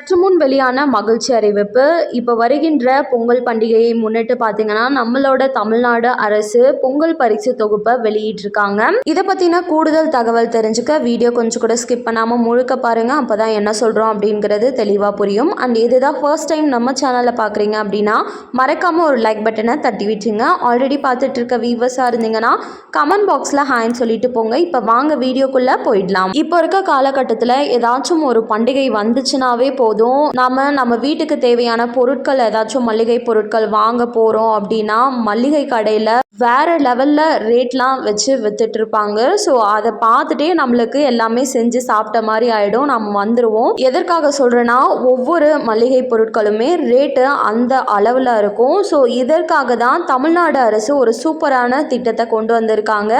சற்று முன் வெளியான மகிழ்ச்சி அறிவிப்பு. இப்போ வருகின்ற பொங்கல் பண்டிகையை முன்னிட்டு பார்த்தீங்கன்னா நம்மளோட தமிழ்நாடு அரசு பொங்கல் பரிசு தொகுப்பை வெளியிட்டிருக்காங்க. இதை பற்றின கூடுதல் தகவல் தெரிஞ்சுக்க வீடியோ கொஞ்சம் கூட ஸ்கிப் பண்ணாமல் முழுக்க பாருங்க. அப்போ தான் என்ன சொல்கிறோம் அப்படிங்கிறது தெளிவாக புரியும். அண்ட் இதுதான் ஃபர்ஸ்ட் டைம் நம்ம சேனலில் பார்க்குறீங்க அப்படின்னா மறக்காமல் ஒரு லைக் பட்டனை தட்டி விட்டுருங்க. ஆல்ரெடி பார்த்துட்டு இருக்க வீவர்ஸாக இருந்தீங்கன்னா கமெண்ட் பாக்ஸில் ஹாய்ன்னு சொல்லிட்டு போங்க. இப்போ வாங்க வீடியோக்குள்ளே போயிடலாம். இப்போ இருக்க காலகட்டத்தில் ஏதாச்சும் ஒரு பண்டிகை வந்துச்சுனாவே போதும். நாம நம்ம வீட்டுக்கு தேவையான பொருட்கள் ஏதாச்சும் மளிகை பொருட்கள் வாங்க போகிறோம் அப்படின்னா மளிகை கடையில் வேறு லெவலில் ரேட்லாம் வச்சு விற்றுட்ருப்பாங்க ஸோ அதை பார்த்துட்டே நம்மளுக்கு எல்லாமே செஞ்சு சாப்பிட்ட மாதிரி ஆகிடும் நம்ம வந்துடுவோம் எதற்காக சொல்கிறேன்னா ஒவ்வொரு மளிகை பொருட்களுமே ரேட்டு அந்த அளவில் இருக்கும். ஸோ இதற்காக தான் தமிழ்நாடு அரசு ஒரு சூப்பரான திட்டத்தை கொண்டு வந்திருக்காங்க.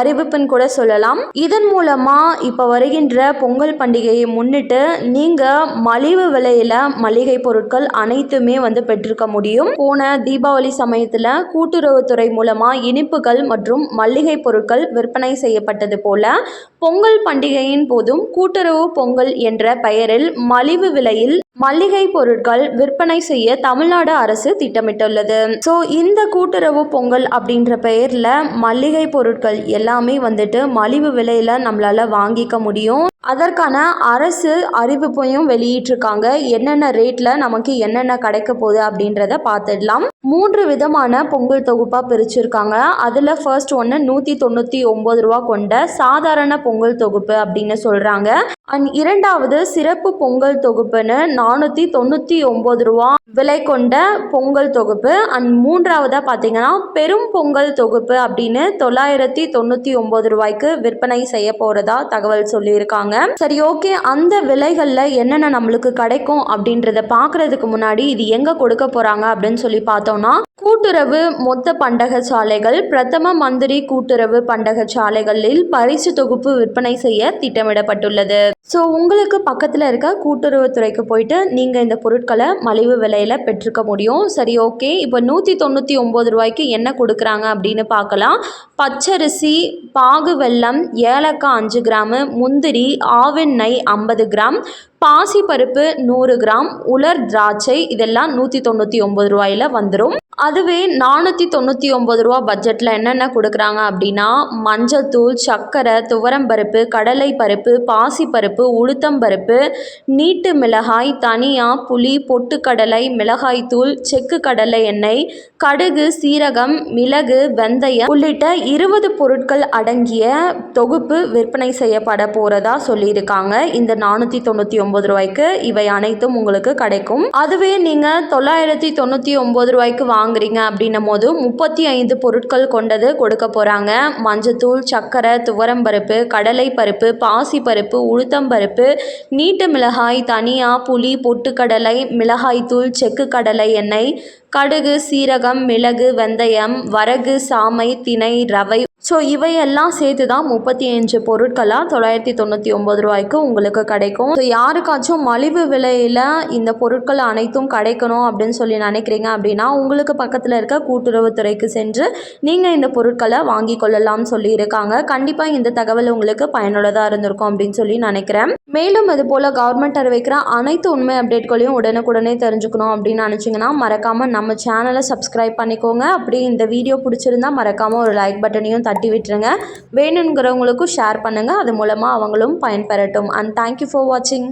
அறிவிப்புன்னு கூட சொல்லலாம். இதன் மூலமாக இப்போ வருகின்ற பொங்கல் பண்டிகையை முன்னிட்டு நீங்கள் மலிவு விலையில் மளிகை பொருட்கள் அனைத்துமே வந்து பெற்றிருக்க முடியும். போன தீபாவளி சமயத்தில் கூட்டுறவுத்துறை மூலமாக இனிப்புகள் மற்றும் மளிகை பொருட்கள் விற்பனை செய்யப்பட்டது போல பொங்கல் பண்டிகையின் போதும் கூட்டுறவு பொங்கல் என்ற பெயரில் மலிவு விலையில் மளிகை பொருட்கள் விற்பனை செய்ய தமிழ்நாடு அரசு திட்டமிட்டுள்ளது. ஸோ இந்த கூட்டுறவு பொங்கல் அப்படின்ற பெயரில் மளிகை பொருட்கள் எல்லாமே வந்துட்டு மலிவு விலையில் நம்மளால் வாங்கிக்க முடியும். அதற்கான அரசு அறிவிப்பையும் வெளியிட்டிருக்காங்க. என்னென்ன ரேட்டில் நமக்கு என்னென்ன கிடைக்க போகுது அப்படின்றத பார்த்துடலாம். மூன்று விதமான பொங்கல் தொகுப்பாக பிரிச்சிருக்காங்க. அதில் ஃபர்ஸ்ட் ஒன்று நூற்றி தொண்ணூற்றி ஒம்பது ரூபா கொண்ட சாதாரண பொங்கல் தொகுப்பு அப்படின்னு சொல்கிறாங்க அண்ட் இரண்டாவது சிறப்பு பொங்கல் தொகுப்புன்னு நானூற்றி தொண்ணூற்றி ஒம்பது ரூபா விலை கொண்ட பொங்கல் தொகுப்பு. அண்ட் மூன்றாவதாக பார்த்தீங்கன்னா பெரும் பொங்கல் தொகுப்பு அப்படின்னு தொள்ளாயிரத்தி தொண்ணூற்றி ஒம்பது ரூபாய்க்கு விற்பனை செய்ய போகிறதா தகவல் சொல்லியிருக்காங்க. சரி ஓகே. அந்த விலைகளில் என்னென்ன நம்மளுக்கு கிடைக்கும் அப்படின்றத பார்க்குறதுக்கு முன்னாடி இது எங்கே கொடுக்க போகிறாங்க அப்படின்னு சொல்லி பார்த்தோம்னா கூட்டுறவு மொத்த பண்டக சாலைகள் பிரதம மந்திரி கூட்டுறவு பண்டக சாலைகளில் பரிசு தொகுப்பு விற்பனை செய்ய திட்டமிடப்பட்டுள்ளது. ஸோ உங்களுக்கு பக்கத்தில் இருக்க கூட்டுறவுத்துறைக்கு போயிட்டு நீங்கள் இந்த பொருட்களை மலிவு விலையில் பெற்றுக்க முடியும். சரி ஓகே இப்போ நூற்றி தொண்ணூற்றி ஒம்பது ரூபாய்க்கு என்ன கொடுக்குறாங்க அப்படின்னு பார்க்கலாம். பச்சரிசி பாகு வெல்லம் ஏலக்காய் அஞ்சு கிராமு முந்திரி ஆவின் நெய் ஐம்பது கிராம் பாசிப்பருப்பு நூறு கிராம் உலர் திராட்சை இதெல்லாம் நூற்றி தொண்ணூற்றி ஒம்பது ரூபாயில் வந்துடும் அதுவே நானூற்றி தொண்ணூற்றி ஒம்பது ரூபா பட்ஜெட்டில் என்னென்ன கொடுக்குறாங்க அப்படின்னா மஞ்சத்தூள் சர்க்கரை துவரம்பருப்பு கடலை பருப்பு பாசிப்பருப்பு உளுத்தம்பருப்பு நீட்டு மிளகாய் தனியா புளி பொட்டுக்கடலை மிளகாய்த்தூள் செக்கு கடலை எண்ணெய் கடுகு சீரகம் மிளகு வெந்தயம் உள்ளிட்ட இருபது பொருட்கள் அடங்கிய தொகுப்பு விற்பனை செய்யப்பட போகிறதா சொல்லியிருக்காங்க இந்த நானூற்றி தொண்ணூற்றி ஒம்பது ரூபாய்க்கு இவை அனைத்தும் உங்களுக்கு கிடைக்கும். அதுவே நீங்கள் தொள்ளாயிரத்தி தொண்ணூற்றி ஒம்பது ரூபாய்க்கு வாங்குறீங்க அப்படின்னும் போது முப்பத்தி ஐந்து பொருட்கள் கொண்டது கொடுக்க போகிறாங்க மஞ்சத்தூள் சர்க்கரை துவரம்பருப்பு கடலை பருப்பு பாசிப்பருப்பு உளுத்தம்பருப்பு நீட்டு மிளகாய் தனியா புளி பொட்டுக்கடலை மிளகாய்த்தூள் செக்கு கடலை எண்ணெய் கடுகு சீரகம் மிளகு வெந்தயம் வரகு சாமை திணை ரவை ஸோ இவையெல்லாம் சேர்த்து தான் முப்பத்தி அஞ்சு பொருட்களாக தொள்ளாயிரத்தி தொண்ணூற்றி ஒம்பது ரூபாய்க்கு உங்களுக்கு கிடைக்கும். ஸோ யாருக்காச்சும் மலிவு விலையில் இந்த பொருட்கள் அனைத்தும் கிடைக்கணும் அப்படின்னு சொல்லி நினைக்கிறீங்க அப்படின்னா உங்களுக்கு பக்கத்தில் இருக்க கூட்டுறவுத்துறைக்கு சென்று நீங்கள் இந்த பொருட்களை வாங்கி கொள்ளலாம்னு சொல்லியிருக்காங்க கண்டிப்பாக இந்த தகவல் உங்களுக்கு பயனுள்ளதாக இருந்திருக்கும் அப்படின்னு சொல்லி நினைக்கிறேன். மேலும் இது போல் கவர்மெண்ட் அறிவிக்கிற அனைத்து உண்மை அப்டேட்களையும் உடனுக்குடனே தெரிஞ்சுக்கணும் அப்படின்னு நினச்சிங்கன்னா மறக்காமல் நம்ம சேனலை சப்ஸ்கிரைப் பண்ணிக்கோங்க. அப்படி இந்த வீடியோ பிடிச்சிருந்தா மறக்காமல் ஒரு லைக் பட்டனையும் தட்டி தட்டி விட்டுருங்க. வேணுங்கிறவங்களுக்கும் ஷேர் பண்ணுங்கள் அது மூலமாக அவங்களும் பயன்பெறட்டும். அண்ட் தேங்க்யூ ஃபார் வாட்சிங்